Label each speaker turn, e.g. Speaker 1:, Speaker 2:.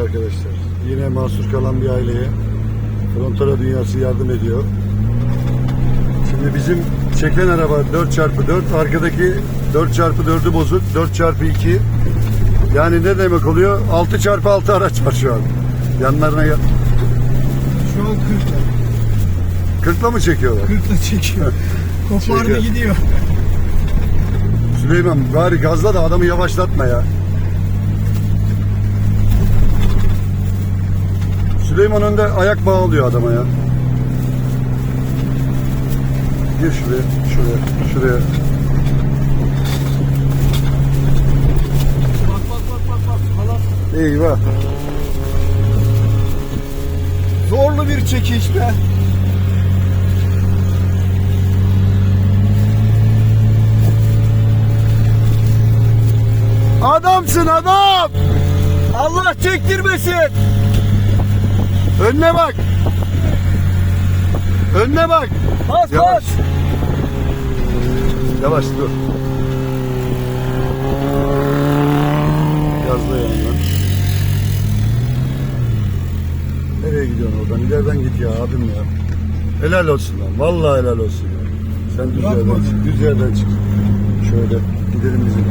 Speaker 1: arkadaşlar. Yine mahsur kalan bir aileye Frontera Dünyası yardım ediyor. Şimdi bizim çeken araba 4x4, arkadaki 4x4'ü bozuk, 4x2. Yani ne demek oluyor? 6x6 araç var şu an. Yanlarına ya-
Speaker 2: Şu an 40'la.
Speaker 1: 40'la mı çekiyorlar?
Speaker 2: 40'la çekiyor. Kopardı
Speaker 1: Çekiyor.
Speaker 2: gidiyor.
Speaker 1: Süleyman bari gazla da adamı yavaşlatma ya. Süleyman önde ayak bağlıyor adama ya. Gir şuraya, şuraya, şuraya.
Speaker 2: Bak bak bak bak bak. Halat.
Speaker 1: Eyvah.
Speaker 2: Zorlu bir çekiş be.
Speaker 1: Adamsın adam.
Speaker 2: Allah çektirmesin.
Speaker 1: Önüne bak. Önüne bak.
Speaker 2: Bas
Speaker 1: Yavaş.
Speaker 2: bas.
Speaker 1: Yavaş dur. Gazla yanından. Nereye gidiyorsun oradan? İleriden git ya abim ya. Helal olsun lan. Vallahi helal olsun ya. Sen düz
Speaker 2: Bırakma.
Speaker 1: yerden çık. Düz yerden çık. Şöyle gidelim bizim.